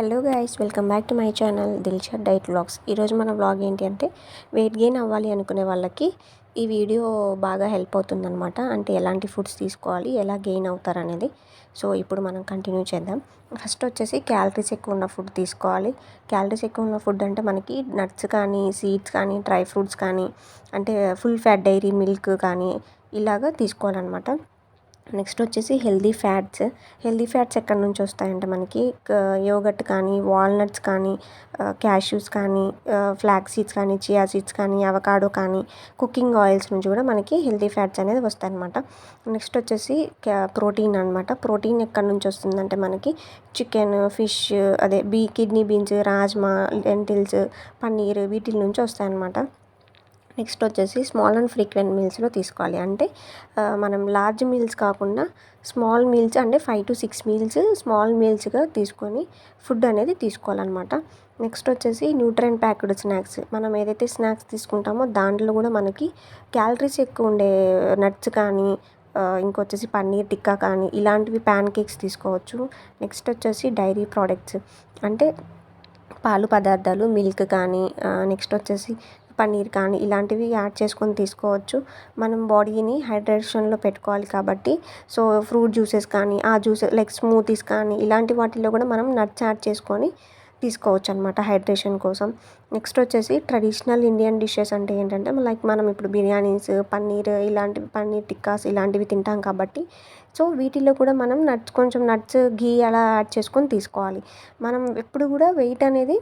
Hello guys welcome back to my channel Dilsha diet vlogs. ఈరోజు మన vlog ఏంటి అంటే వెయిట్ గెయిన్ అవ్వాలి అనుకునే వాళ్ళకి ఈ వీడియో బాగా హెల్ప్ అవుతుందన్నమాట. అంటే ఎలాంటి ఫుడ్స్ తీసుకోవాలి ఎలా గెయిన్ అవుతారు అనేది. సో ఇప్పుడు మనం కంటిన్యూ చేద్దాం. ఫస్ట్ వచ్చేసి క్యాలరీస్ ఎక్కువ ఉన్న ఫుడ్ తీసుకోవాలి. క్యాలరీస్ ఎక్కువ ఉన్న ఫుడ్ అంటే మనకి నట్స్ కానీ సీడ్స్ కానీ డ్రై ఫ్రూట్స్ కానీ అంటే ఫుల్ ఫ్యాట్ డైరీ మిల్క్ కానీ ఇలాగా తీసుకోవాలన్నమాట. నెక్స్ట్ వచ్చేసి హెల్దీ ఫ్యాట్స్. హెల్దీ ఫ్యాట్స్ ఎక్కడి నుంచి వస్తాయంటే మనకి యోగట్ కానీ వాల్నట్స్ కానీ క్యాష్యూస్ కానీ ఫ్లాక్స్ సీడ్స్ కానీ చియా సీడ్స్ కానీ అవకాడో కానీ కుకింగ్ ఆయిల్స్ నుంచి కూడా మనకి హెల్దీ ఫ్యాట్స్ అనేది వస్తాయి అనమాట నెక్స్ట్ వచ్చేసి ప్రోటీన్ అనమాట ప్రోటీన్ ఎక్కడి నుంచి వస్తుందంటే మనకి చికెన్ ఫిష్ అదే be kidney beans rajma lentils paneer వీటి నుంచి వస్తాయన్నమాట. నెక్స్ట్ వచ్చేసి స్మాల్ అండ్ ఫ్రీక్వెంట్ మీల్స్లో తీసుకోవాలి. అంటే మనం లార్జ్ మీల్స్ కాకుండా స్మాల్ మీల్స్ అంటే five to six meals small మీల్స్గా తీసుకొని ఫుడ్ అనేది తీసుకోవాలన్నమాట. నెక్స్ట్ వచ్చేసి న్యూట్రన్ ప్యాక్డ్ స్నాక్స్. మనం ఏదైతే స్నాక్స్ తీసుకుంటామో దాంట్లో కూడా మనకి క్యాలరీస్ ఎక్కువ ఉండే నట్స్ కానీ ఇంకొచ్చేసి పన్నీర్ టిక్కా కానీ ఇలాంటివి ప్యాన్ కేక్స్ తీసుకోవచ్చు. నెక్స్ట్ వచ్చేసి డైరీ ప్రోడక్ట్స్. అంటే పాలు పదార్థాలు మిల్క్ కానీ నెక్స్ట్ వచ్చేసి పన్నీర్ కానీ ఇలాంటివి యాడ్ చేసుకొని తీసుకోవచ్చు. మనం బాడీని హైడ్రేషన్లో పెట్టుకోవాలి కాబట్టి. సో ఫ్రూట్ జ్యూసెస్ కానీ ఆ జ్యూసెస్ లైక్ స్మూతీస్ కానీ ఇలాంటి వాటిల్లో కూడా మనం నట్స్ యాడ్ చేసుకొని తీసుకోవచ్చు అనమాట హైడ్రేషన్ కోసం. నెక్స్ట్ వచ్చేసి ట్రెడిషనల్ ఇండియన్ డిషెస్ అంటే ఏంటంటే లైక్ మనం ఇప్పుడు బిర్యానీస్ పన్నీర్ ఇలాంటివి పన్నీర్ టిక్కాస్ ఇలాంటివి తింటాం కాబట్టి. సో వీటిలో కూడా మనం నట్స్ కొంచెం నట్స్ ఘీ అలా యాడ్ చేసుకొని తీసుకోవాలి. మనం ఎప్పుడు కూడా వెయిట్ అనేది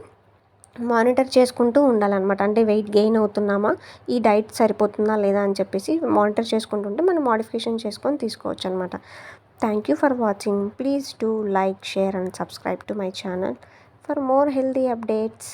మానిటర్ చేసుకుంటూ ఉండాలన్నమాట. అంటే వెయిట్ గెయిన్ అవుతున్నామా? ఈ డైట్ సరిపోతుందా లేదా అని చెప్పేసి మానిటర్ చేసుకుంటుంటే మనం మోడిఫికేషన్ చేసుకొని తీసుకోవచ్చు అనమాట thank you for watching. Please do like share and subscribe to my channel. For more healthy updates.